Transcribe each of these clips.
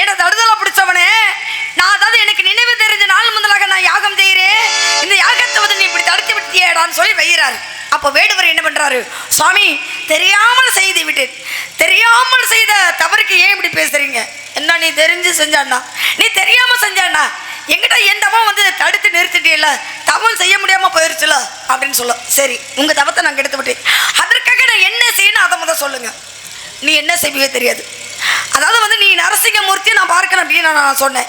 என்ன தடுதலை பிடிச்சவனே? நான் அதாவது எனக்கு நினைவு தெரிஞ்ச நாள் முதலாக நான் யாகம் செய்கிறேன். இந்த யாகத்தை வந்து நீ இப்படி தடுத்து விட்டியேடான்னு சொல்லி வைகிறாரு. அப்போ வேடுவர் என்ன பண்ணுறாரு சுவாமி தெரியாமல் செய்து விட்டேன். தெரியாமல் செய்த தவறுக்கு ஏன் இப்படி பேசுறீங்க? என்ன நீ தெரிஞ்சு செஞ்சாண்ணா நீ தெரியாமல் செஞ்சாண்ணா எங்கிட்ட என் வந்து தடுத்து நிறுத்திட்டேல தவம் செய்ய முடியாமல் போயிருச்சுல? அப்படின்னு சொல்ல. சரி உங்கள் தவத்தை நாங்கள் கெடுத்து விட்டேன். அதற்காக நான் என்ன செய்யணும் அதை முதல் சொல்லுங்கள் நீ என்ன செய்வே தெரியாது. அதாவது வந்து நீ நரசிங்க மூர்த்தியை நான் பார்க்கணும் அப்படின்னு நான் சொன்னேன்.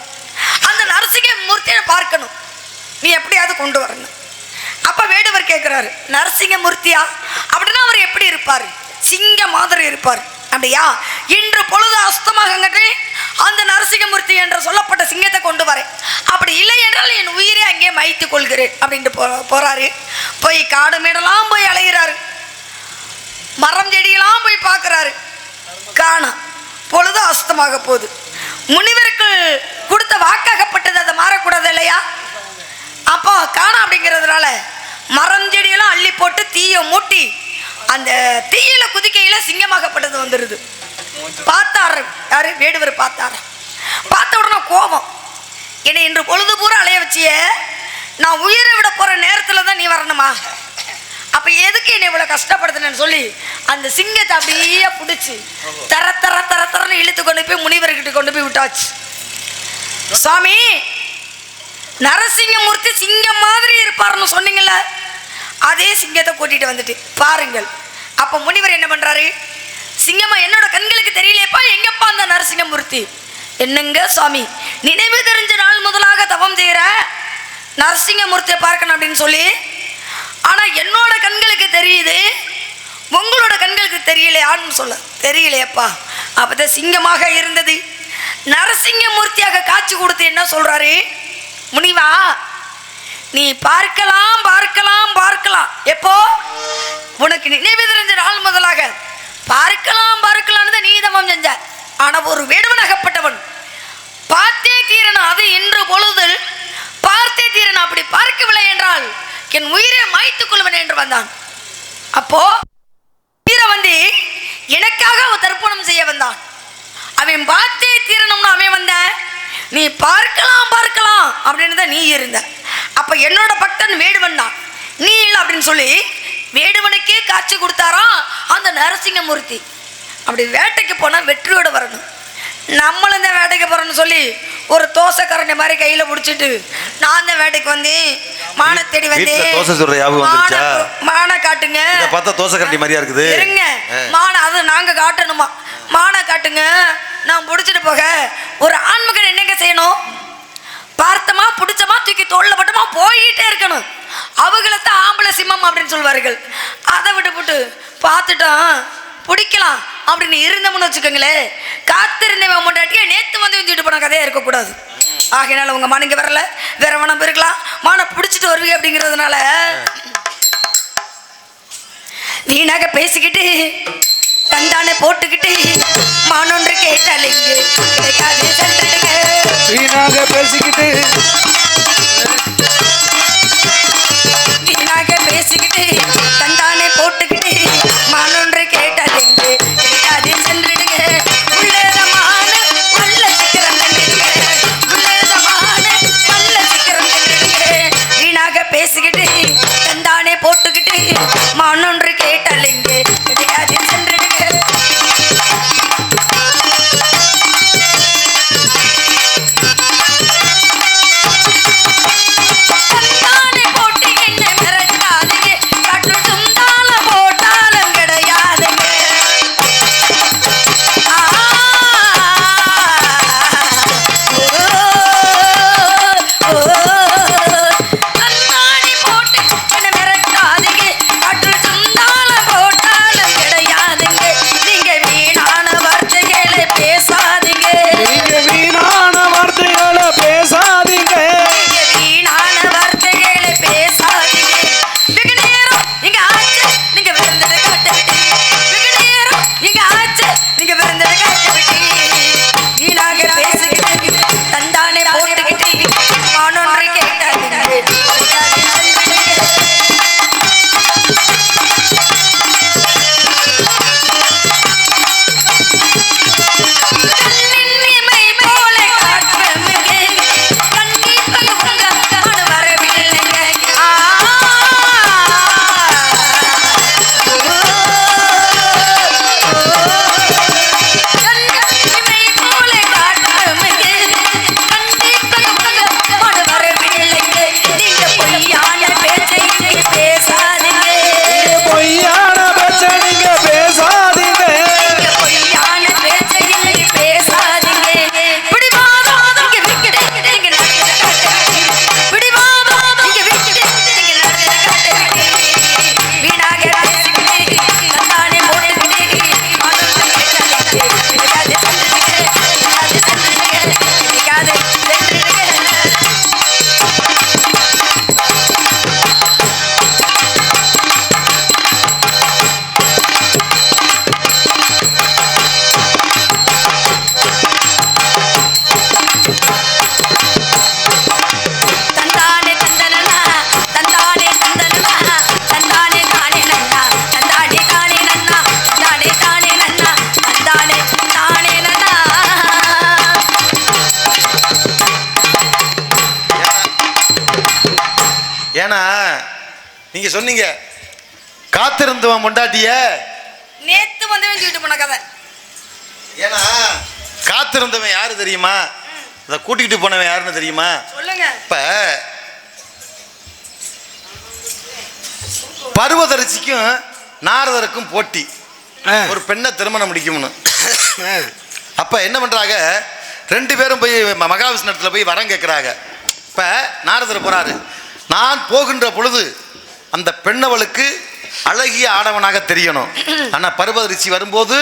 அந்த நரசிங்க மூர்த்தியை நான் பார்க்கணும். நீ எப்படியாவது கொண்டு வரணும். அப்போ வேடுவர் கேட்குறாரு நரசிங்க மூர்த்தியா? அப்படின்னா அவர் எப்படி இருப்பார்? சிங்க மாதிரி இருப்பார். அப்படியா? இன்று பொழுது அஸ்தமாகங்கட்டே அந்த நரசிங்கமூர்த்தி என்று சொல்லப்பட்ட சிங்கத்தை கொண்டு வரேன். அப்படி இல்லை என்றால் என் உயிரை அங்கே மயித்துக் கொள்கிறேன் அப்படின்ட்டு போ போறாரு. போய் காடு மேடெல்லாம் போய் அலைகிறாரு மரம் செடியெல்லாம் போய் பார்க்குறாரு. காணும் பொழுது அஸ்தமாக போகுது. முனிவருக்கு கொடுத்த வாக்காகப்பட்டது அதை மாறக்கூடாது இல்லையா? அப்போ காணோம் அப்படிங்கிறதுனால மரம் செடியெல்லாம் அள்ளி போட்டு தீயை மூட்டி அந்த தீயில குதிக்கையில சிங்கமாகப்பட்டது வந்துடுது பார்த்தாரு. யாரு? வேடுவர் பார்த்தாரு. பார்த்த உடனே கோபம். என்னை இன்று பொழுது பூரா அலைய வச்சியே நான் உயிரை விட போற நேரத்துல தான் நீ வரணுமா? அப்ப எதுக்கு என்னை இவ்வளவு கஷ்டப்படுத்தினு சொல்லி அந்த சிங்கத்தை அப்படியே பிடிச்சி தர தர தர தரன்னு இழுத்து கொண்டு போய் முனிவர்கிட்ட கொண்டு போய் விட்டாச்சு. சுவாமி நரசிங்கமூர்த்தி சிங்கம் மாதிரி இருப்பார்னு சொன்னீங்கல்ல அதே சிங்கத்தை கூட்டிட்டு வந்துட்டு பாருங்கள். அப்ப முனிவர் என்ன பண்றாரு? சிங்கம்மா என்னோட கண்களுக்கு தெரியலையப்பா எங்கப்பா அந்த நரசிங்கமூர்த்தி? என்னங்க சுவாமி நினைவு தெரிஞ்ச நாள் முதலாக தவம் செய்கிற நரசிங்கமூர்த்தியை பார்க்கணும் அப்படின்னு சொல்லி ஆனால் என்னோட கண்களுக்கு தெரியுது. உங்களோட கண்களுக்கு தெரியலையான்னு சொல்ல தெரியலையப்பா. அப்பதான் சிங்கமாக இருந்தது. நரசிங்கமூர்த்தியாக காட்சி கொடுத்து என்ன சொல்கிறாரு முனிவா நீ பார்க்கலாம் பார்க்கலாம் பார்க்கலாம். எப்போ? உனக்கு நினைவு தெரிஞ்ச நாள் முதலாக பார்க்கலாம் பார்க்கலாம்னு தான் நீ தவம் செஞ்ச ஆனா ஒரு வேடுவனாகப்பட்டவன் பார்த்தே தீரணும் அது இன்று பொழுதில் பார்த்தே தீரணும் அப்படி பார்க்கவில்லை என்றால் என் உயிரை மாய்த்துக் கொள்வன் என்று வந்தான் அப்போ வந்து. எனக்காக அவன் தர்ப்பணம் செய்ய வந்தான். அவன் பார்த்தே தீரணும்னு அவன் வந்த. நீ பார்க்கலாம் பார்க்கலாம் அப்படின்னு தான் நீ இருந்த. அப்ப என்னோட பக்தன் வேடுவன் தான். நீ இல்லை அப்படின்னு சொல்லி வேடுவனுக்கே காட்சி கொடுத்தாராம் அந்த நரசிங்கமூர்த்தி. அப்படி வேட்டைக்கு போனால் வெற்றியோட வரணும். நம்மளும் இந்த வேட்டைக்கு போகிறோன்னு சொல்லி ஒரு தோசை கரண்டி மாதிரி கையில பிடிச்சிட்டு நான் தான் வேட்டைக்கு வந்தேன். மான தேடி வந்தேன். தோசை சுடுற ஞாபகம்? மான- காட்டுங்க. இதை பார்த்தா தோசை கரண்டி மாதிரியா இருக்குது. இருங்க. மான அது நாங்க காட்டணுமா? மான காட்டுங்க. நான் பிடிச்சிட்டு போக. ஒரு ஆண்மகன் என்னங்க செய்யணும்? பார்த்தமா பிடிச்சமா தூக்கி தோல்ல பட்டமா போயிட்டே இருக்கணும். அவங்களத்தான் ஆம்பளை சிம்மம் அப்படின்னு சொல்வார்கள். அதை விட்டு போட்டு பார்த்துட்டோம் பிடிக்கலாம் அப்படின்னு இருந்தோம்னு வச்சுக்கோங்களேன். காத்திருந்தவன் முன்னாட்டியே நேத்து வந்து வந்துட்டு போன கதையா இருக்கக்கூடாது. ஆகையினால உங்க மனைங்க வரல. வேற மனம் இருக்கலாம். மான பிடிச்சிட்டு வருவீங்க அப்படிங்கிறதுனால. வீணாக பேசிக்கிட்டு தந்தானே போட்டுக்கிட்டு மானொன்று கேட்டால் கிடைக்காது வீணாக பேசிக்கிட்டு. வீணாக பேசிக்கிட்டு தந்தானே போட்டுக்கிட்டு மானொன்று கேட்டால் இங்கு சொன்னீங்க. காத்திருந்தவன் முண்டாட்டிய. நேத்து வந்தவன் சொல்லிட்டு போன கதை. ஏன்னா காத்திருந்தவன் யாரு தெரியுமா? அதை கூட்டிகிட்டு போனவன் யாருன்னு தெரியுமா? சொல்லுங்க. இப்ப பருவதரிசிக்கும் நாரதருக்கும் போட்டி. ஒரு பெண்ணை திருமணம் முடிக்கும்னு. அப்ப என்ன பண்றாங்க? ரெண்டு பேரும் போய் ம- மகாவிஷ்ணுத்துல போய் வரம் கேட்குறாங்க இப்ப நாரதர் போறாரு. நான் போகின்ற பொழுது அந்த பெண்ணவளுக்கு அழகிய ஆடவனாக தெரியணும். ஆனா பருவதரிசி வரும்போது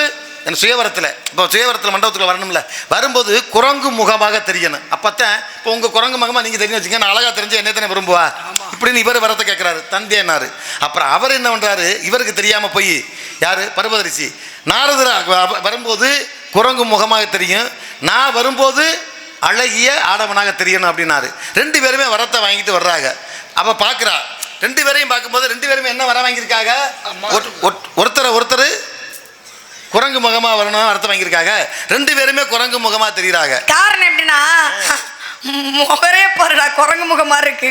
என் சுயவரத்தில் இப்போ சுயவரத்தில் மண்டபத்தில் வரணும்ல வரும்போது குரங்கு முகமாக தெரியணும். அப்பத்தான் இப்போ உங்க குரங்கு முகமாக நீங்க தெரிஞ்சு வச்சுங்க நான் அழகா தெரிஞ்சு என்ன தானே விரும்புவா? இப்படின்னு இவர் வரத்தை கேட்குறாரு தந்தேனாரு அப்புறம் அவர் என்ன பண்றாரு இவருக்கு தெரியாம போய் யாரு? பருவதரிசி நாரதர் வரும்போது குரங்கு முகமாக தெரியும். நான் வரும்போது அழகிய ஆடவனாக தெரியணும் அப்படின்னாரு. ரெண்டு பேருமே வரத்தை வாங்கிட்டு வர்றாங்க. அவ பார்க்குறா ரெண்டு பேரையும் பார்க்கும்போது ரெண்டு பேருமே என்ன வர வாங்கியிருக்காங்க ஒருத்- ஒருத்- ஒருத்தரை ஒருத்தர் குரங்கு முகமாக வரணும் வரத்தை வாங்கியிருக்காங்க ரெண்டு பேருமே குரங்கு முகமாக தெரியுறாங்க காரணம் எப்படின்னா முகரே பாருடா குரங்கு முகமா இருக்கு.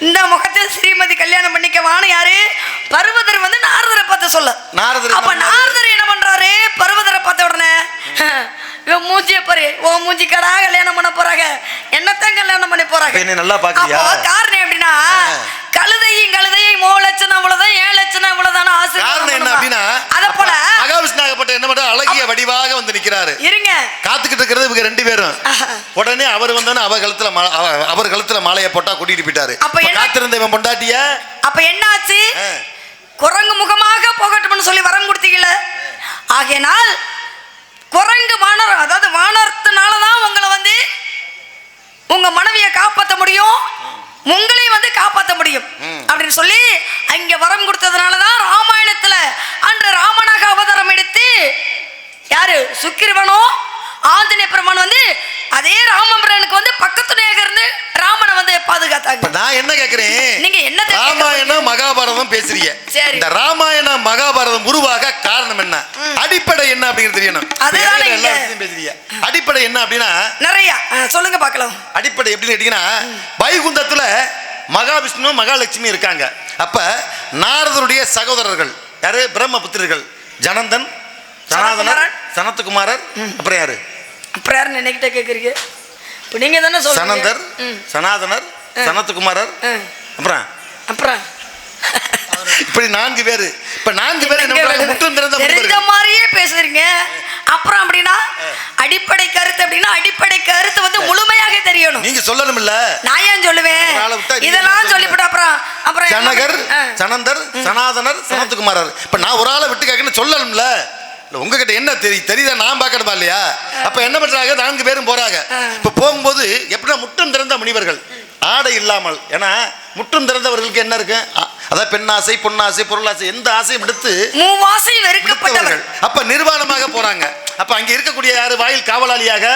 இந்த முகத்தை ஸ்ரீமதி கல்யாணம் பண்ணிக்க வாணும் யாரு? பர்வதர் வந்து நாரதரை பார்த்து சொல்ல. நாரதர் அப்ப? நாரதர் என்ன பண்றாரு? பர்வதரை பார்த்த உடனே இவன் மூஞ்சிய பாரு ஓ மூஞ்சி கடா கல்யாணம் பண்ண போறாங்க என்னத்தான் கல்யாணம் பண்ணி போறாங்க நல்லா பார்க்கறியா? அப்போ காரணம் எப்படின்னா கழுதையும் கழுதையும் மூணு லட்சம் அவ்வளவுதான் ஏழு லட்சம் அவ்வளவுதான் காரணம் என்ன அப்படின்னா அத போல மகாவிஷ்ணாகப்பட்ட என்ன பண்ற அழகிய வடிவாக வந்து நிற்கிறாரு இருங்க. காத்துக்கிட்டு இருக்கிறது இவங்க ரெண்டு பேரும். உடனே அவர் வந்தானே அவ கழுத்துல அவர் கழுத்துல மாலையை போட்டா கூட்டிட்டு போயிட்டாரு. அப்ப என்ன- காத்திருந்த இவன் பொண்டாட்டிய? அப்ப என்னாச்சு? ஆ. குரங்கு முகமாக போகட்டும்னு சொல்லி வரம் கொடுத்தீங்கல்ல? ஆகையினால் குரங்கு வானர் அதாவது வானரத்தினால தான் உங்களை வந்து உங்க மனைவியை காப்பாற்ற முடியும். உங்களையும் வந்து காப்பாற்ற முடியும். அப்படின்னு சொல்லி அங்க வரம் கொடுத்ததுனால தான் ராமாயணத்துல அன்று ராமனாக அவதாரம் எடுத்து யாரு? சுக்கிரவனோ ஆஞ்சநேய பெருமான் வந்து அதே ராமபுரனுக்கு வந்து பக்கத்துணையாக இருந்து ராமனை வந்து பாதுகாத்தாங்க. நான் என்ன கேக்குறேன்? நீங்க கேட்க ராமாயணம் மகாபாரதம் பேசுறீங்க. இந்த ராமாயணம் மகாபாரதம் உருவாக காரணம் என்ன? அடிப்படை என்ன அப்படிங்கிறது தெரியணும். அதுதானே இடையில எல்லா இங்க. விஷயத்தையும் பேசுறீங்க? அடிப்படை என்ன அப்படின்னா நிறைய. சொல்லுங்க பார்க்கலாம். அடிப்படை எப்படின்னு கேட்டீங்கன்னா வைகுந்தத்துல மகாவிஷ்ணு மகாலட்சுமி இருக்காங்க. அப்ப நாரதருடைய சகோதரர்கள் யாரு? பிரம்மபுத்திரர்கள். ஜனந்தன் சனாதனர். சனத்துக்குமாரர் அப்புறம் யாரு? யாரும் நினைக்கிட்ட கேட்குறீங்க இப்போ நீங்க தானே சொல்றீங்க. சனந்தர். சனாதனர் சனத்துக்குமாரர். அப்புறம்? அப்புறம்? இப்படி நான்கு பேரு. இப்ப நான்கு பேர் தெரிஞ்ச. மாதிரியே பேசுறீங்க. அப்புறம் அப்படின்னா அடிப்படை கருத்து அப்படின்னா அடிப்படை கருத்து வந்து முழுமையாக தெரியணும். நீங்க சொல்லணும் இல்ல நான் ஏன் சொல்லுவேன்? இதெல்லாம் சொல்லிவிட்டு அப்புறம் அப்புறம் ஜனகர். சனந்தர் சனாதனர் சனத்துக்குமாரர். இப்ப நான் ஒரு ஆளை விட்டு கேட்கணும் சொல்லணும்ல. இல்ல, உங்ககிட்ட என்ன தெரியும் தெரியுதா? நான் பார்க்கணுமா இல்லையா? அப்ப என்ன பண்றாங்க? நான்கு பேரும் போறாங்க. ஆ. இப்ப போகும்போது எப்படின்னா முற்றம் திறந்த முனிவர்கள். ஆடை இல்லாமல். ஏன்னா முற்றும் திறந்தவர்களுக்கு என்ன இருக்கு? அதான் பெண்ணாசை பொன்னாசை பொருளாசை எந்த ஆசையும் விடுத்து மூவாசை வெறுக்கப்பட்டவர் விடுத்தவர்கள் அப்ப நிர்வாணமாக போறாங்க. அப்ப அங்க இருக்கக்கூடிய யாரு? வாயில் காவலாளியாக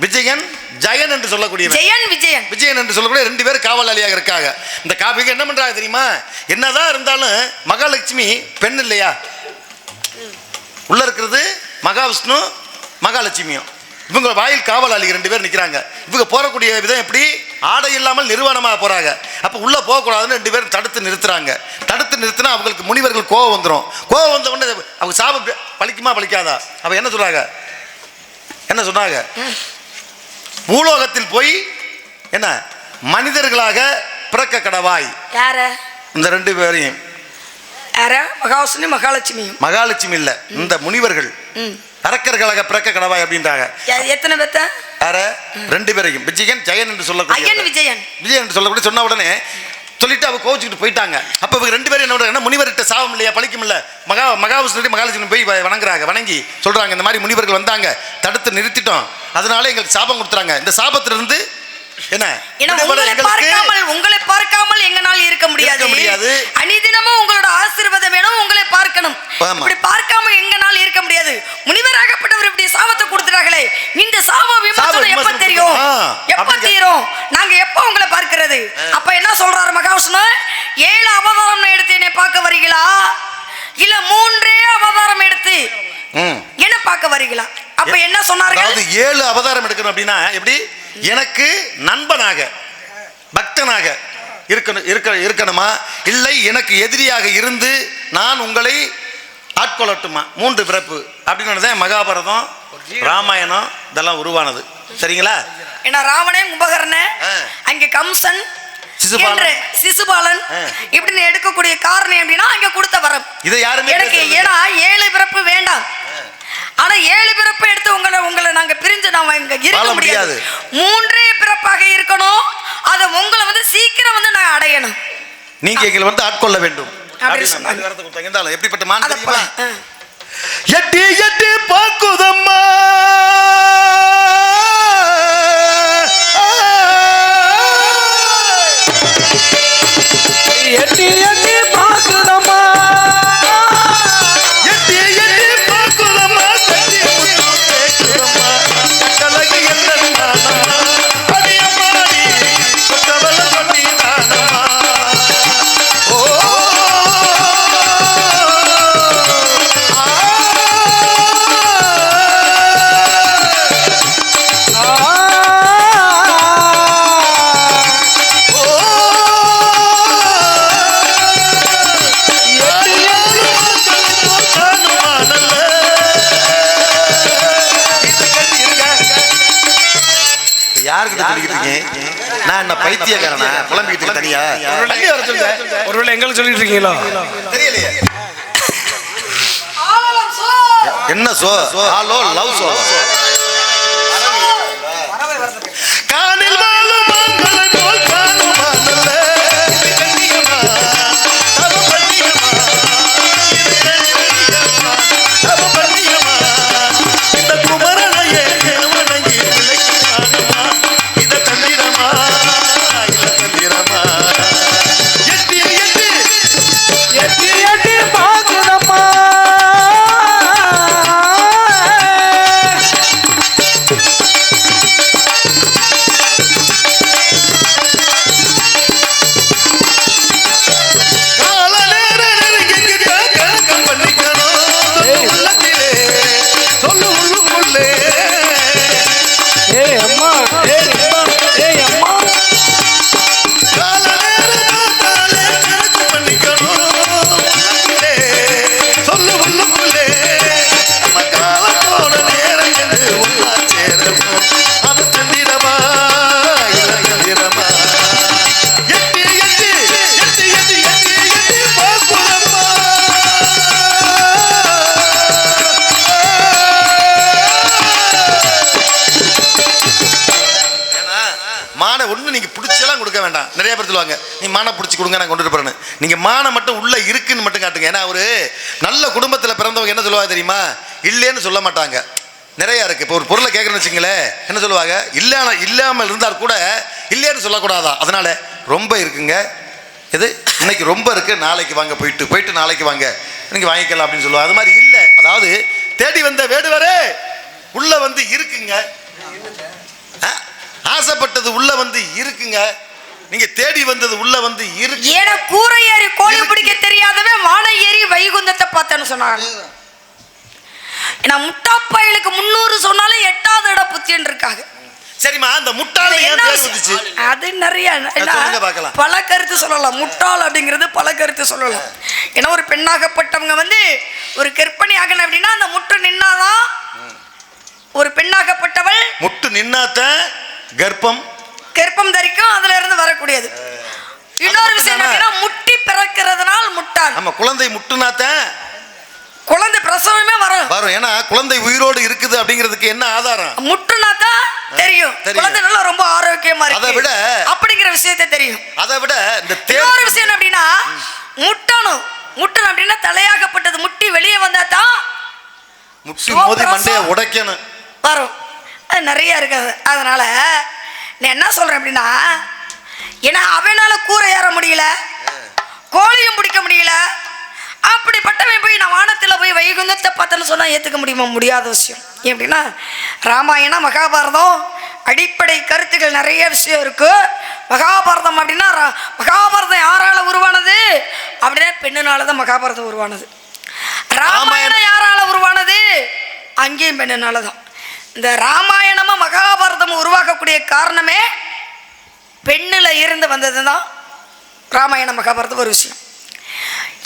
விஜயன் ஜெயன் என்று சொல்லக்கூடியவர். ஜெயன் விஜயன். விஜயன் என்று சொல்லக்கூடிய ரெண்டு பேர் காவலாளியாக இருக்காங்க. இந்த காவிக்கு என்ன பண்றாங்க தெரியுமா? என்னதான் இருந்தாலும் மகாலட்சுமி பெண் இல்லையா? உள்ள இருக்கிறது மகாவிஷ்ணு மகாலட்சுமியும். இவங்க வாயில் காவலாளி ரெண்டு பேர் நிற்கிறாங்க இவங்க போறக்கூடிய விதம் எப்படி? ஆடை இல்லாமல் நிர்வாணமாக போறாங்க. அப்போ உள்ள போகக்கூடாதுன்னு ரெண்டு பேரும் தடுத்து நிறுத்துறாங்க. தடுத்து நிறுத்தினா அவங்களுக்கு முனிவர்கள் கோவம் வந்துடும் கோவம் வந்த உடனே அவங்க சாபம் பலிக்குமா பலிக்காதா அவ என்ன சொல்றாங்க? என்ன சொன்னாங்க? பூலோகத்தில் போய் என்ன? மனிதர்களாக பிறக்க கடவாய். யார? இந்த ரெண்டு பேரையும். யார மகாவிஷ்ணு மகாலட்சுமியும். மகாலட்சுமி இல்ல. இந்த முனிவர்கள். ம். அரக்கர்களாக பிறக்க கடவாய் அப்படின்றாங்க. எத்தனை பேத்த? யார ரெண்டு பேரையும். விஜயன் ஜெயன் என்று சொல்லக்கூடிய விஜயன். விஜயன் என்று சொல்லக்கூடிய சொன்ன உடனே சொல்லிட்டு அவ கோச்சுக்கிட்டு போயிட்டாங்க. அப்ப இவங்க ரெண்டு பேரும் என்ன பண்றாங்கன்னா முனிவர்கிட்ட சாபம் இல்லையா பழிக்கும் இல்ல மகா மகாவிஷ்ணு மகாலட்சுமி போய் வணங்குறாங்க வணங்கி சொல்றாங்க இந்த மாதிரி முனிவர்கள் வந்தாங்க தடுத்து நிறுத்திட்டோம். அதனால எங்களுக்கு சாபம் கொடுத்துறாங்க. இந்த சாபத்திலிருந்து என்ன? பார்க்காமல் உங்களை பார்க்காமல் எங்களால் இருக்க முடியாது. இருக்க முடியாது. அனிதினமும் உங்களோட ஆசீர்வாதம் வேணும் உங்களை பார்க்கணும். ஆமா. இப்படி பார்க்காம எங்களால் இருக்க முடியாது. முனிவராகப்பட்டவர் இப்படி சாபத்தை கொடுத்துட்டாங்களே இந்த சாப விமோசனம் எப்ப தெரியும்? எப்ப. தீரும்? நாங்க எப்ப உங்களை பார்க்கிறது? அப்ப என்ன சொல்றாரு மகாவிஷ்ணு? ஏழு அவதாரம் எடுத்து என்னை பார்க்க வரீங்களா? இல்ல மூன்றே அவதாரம் எடுத்து என்ன பார்க்க வரீங்களா? அப்ப என்ன சொன்னார்கள்? அதாவது ஏழு அவதாரம் எடுக்கணும் அப்படின்னா எப்படி? எனக்கு நண்பனாக பக்தனாக இருக்கணும் இருக்க இருக்கணுமா? இல்லை எனக்கு எதிரியாக இருந்து நான் உங்களை ஆட்கொள்ளட்டுமா? மூன்று பிறப்பு. அப்படின்னு தான் மகாபாரதம் ராமாயணம் இதெல்லாம் உருவானது. சரிங்களா? ஏன்னா ராவணே கும்பகர்ணன். அங்க கம்சன் சிசுபாலன். இப்படின்னு எடுக்கக்கூடிய காரணம் எப்படின்னா அங்க கொடுத்த வரம். இதை யாருமே எனக்கு ஏன்னா ஏழு பிறப்பு வேண்டாம். ஆனா ஏழு பிறப்பு எடுத்து உங்களை உங்களை நாங்க பிரிஞ்சு நாம இங்க இருக்க முடியாது. மூன்றே பிறப்பாக இருக்கணும். அதை உங்களை வந்து சீக்கிரம் வந்து நான் அடையணும். நீங்க எங்களை வந்து ஆட்கொள்ள வேண்டும். எப்படிப்பட்ட. எட்டி எட்டி பாக்குதம்மா பைத்தியக்காரனா? புலம்பிக்கிட்டு தனியா? தனியா. வர சொல்லுங்க. ஒருவேளை எங்களுக்கு சொல்லிட்டு இருக்கீங்களோ? தெரியலையே. ஆலம் சோ. என்ன சோ. ஹலோ லவ் சோ. மானை ஒன்று நீங்கள் பிடிச்செல்லாம் கொடுக்க வேண்டாம். நிறைய பேர் சொல்லுவாங்க நீ மானை பிடிச்சி கொடுங்க நான் கொண்டுட்டு போகிறேன்னு நீங்கள் மானை மட்டும் உள்ளே இருக்குன்னு மட்டும் காட்டுங்க. ஏன்னா ஒரு நல்ல குடும்பத்தில் பிறந்தவங்க என்ன சொல்லுவாங்க தெரியுமா? இல்லைன்னு சொல்ல மாட்டாங்க. நிறையா இருக்குது இப்போ ஒரு பொருளை கேட்குறேன்னு வச்சுங்களேன் என்ன சொல்லுவாங்க? இல்லாம இல்லாமல் இருந்தால் கூட இல்லைன்னு சொல்லக்கூடாதா? அதனால் ரொம்ப இருக்குங்க. எது? இன்னைக்கு ரொம்ப இருக்குது நாளைக்கு வாங்க போயிட்டு போயிட்டு நாளைக்கு வாங்க. இன்னைக்கு வாங்கிக்கலாம் அப்படின்னு சொல்லுவாங்க. அது மாதிரி இல்லை. அதாவது தேடி வந்த வேடுவரே உள்ளே வந்து இருக்குங்க. ஆ? ஆசைப்பட்டது உள்ள வந்து இருக்குங்க. நீங்க தேடி வந்தது உள்ள வந்து இருக்கு. ஏன கூரை ஏறி கோழி. பிடிக்க தெரியாதவன் வானை ஏறி வைகுந்தத்தை பார்த்தேன்னு சொன்னாங்க. ஏன்னா முட்டாப்பயலுக்கு முன்னூறு சொன்னாலும் எட்டாவது இட புத்தின்னு இருக்காங்க. சரிம்மா அந்த முட்டாள ஏன்? வந்துச்சு? அது நிறைய. பல கருத்து சொல்லலாம். முட்டாள் அப்படிங்கிறது பல கருத்து சொல்லலாம். ஏன்னா ஒரு பெண்ணாகப்பட்டவங்க வந்து ஒரு கற்பனை ஆகணும் அப்படின்னா அந்த முட்டு நின்னாதான் ஒரு பெண்ணாகப்பட்டவள் முட்டு நின்னாத்தான் கர்ப்பம். கர்ப்பம் தரிக்கும் அதுல இருந்து வரக்கூடியது இன்னொரு விஷயம் முட்டி பிறக்கிறதுனால் முட்டாள். நம்ம குழந்தை முட்டுனாத்தான் குழந்தை பிரசவமே வரும். வரும். ஏன்னா குழந்தை உயிரோடு இருக்குது அப்படிங்கிறதுக்கு என்ன ஆதாரம்? முட்டுனா தான் தெரியும். குழந்தை நல்லா ரொம்ப ஆரோக்கியமா இருக்கு. அதை விட- அப்படிங்கிற விஷயத்தை தெரியும். அதை விட இந்த தேர் விஷயம் அப்படின்னா முட்டணும். முட்டணும் அப்படின்னா தலையாகப்பட்டது. முட்டி வெளியே வந்தா தான் முட்டி மோதி மண்டைய உடைக்கணும். வரும். அது நிறைய இருக்குது. அதனால நான் என்ன சொல்றேன் அப்படின்னா ஏன்னா அவனால கூரை ஏற முடியல கோழியும் பிடிக்க முடியல அப்படிப்பட்டவன் போய் நான் வானத்தில் போய் வைகுந்தத்தை பார்த்தேன்னு சொன்னால் ஏற்றுக்க முடியுமா? முடியாத விஷயம். ஏன் அப்படின்னா ராமாயணம் மகாபாரதம் அடிப்படை கருத்துக்கள் நிறைய விஷயம் இருக்கு. மகாபாரதம் அப்படின்னா மகாபாரதம் யாரால உருவானது? அப்படின்னா பெண்ணுனால தான் மகாபாரதம் உருவானது. ராமாயணம் யாரால உருவானது? அங்கேயும் பெண்ணுனால தான் இந்த ராமாயணமும் மகாபாரதமும் உருவாக்கக்கூடிய காரணமே பெண்ணில் இருந்து வந்தது தான் ராமாயணம் மகாபாரதம் ஒரு விஷயம்.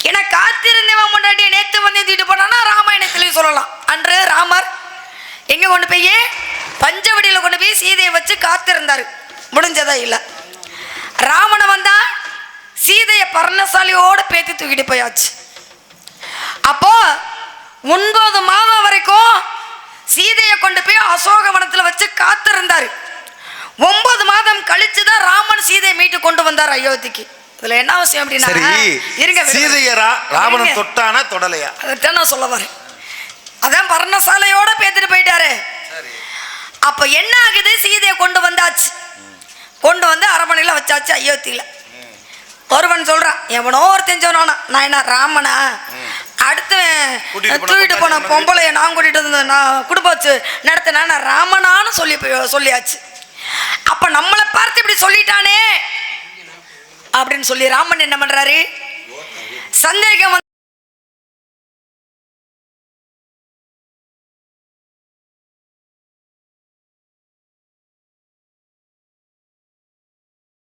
என காத்திருந்தவன் முன்னாடி நேற்று வந்து தீட்டு போனான்னா ராமாயணத்துலேயும் சொல்லலாம். அன்று ராமர் எங்கே கொண்டு போய் பஞ்சவடியில் கொண்டு போய் சீதையை வச்சு காத்திருந்தார். முடிஞ்சதா இல்லை. ராமனை வந்தா சீதையை பர்ணசாலியோடு பேத்தி தூக்கிட்டு போயாச்சு. அப்போ ஒன்பது மாதம் வரைக்கும் சீதையை கொண்டு போய் அசோகவனத்தில் வச்சு காத்திருந்தாரு. ஒன்பது மாதம் கழிச்சு தான் ராமன் சீதையை மீட்டு கொண்டு வந்தார் அயோத்திக்கு. இதுல என்ன அவசியம் அப்படின்னா இருங்க. சீதைய ராவணன். தொட்டானா தொடலையா? அதைத்தான் நான் சொல்ல வரேன். அதான் பர்ணசாலையோட பேத்துட்டு போயிட்டாரு. அப்ப என்ன ஆகுது? சீதையை கொண்டு வந்தாச்சு. கொண்டு வந்து அரண்மனையில வச்சாச்சு அயோத்தியில. ஒருவன் சொல்றான் எவனோ ஒருத்தன் சொன்னானா நான் என்ன ராமனா? அடுத்து தூக்கிட்டு போன பொம்பளைய நான் கூட்டிட்டு வந்து நான் குடும்ப வச்சு நடத்தினா நான் ராமனான்னு சொல்லி சொல்லியாச்சு. அப்ப நம்மளை பார்த்து இப்படி சொல்லிட்டானே. அப்படின்னு சொல்லி ராமன் என்ன பண்றாரு? சந்தேகம்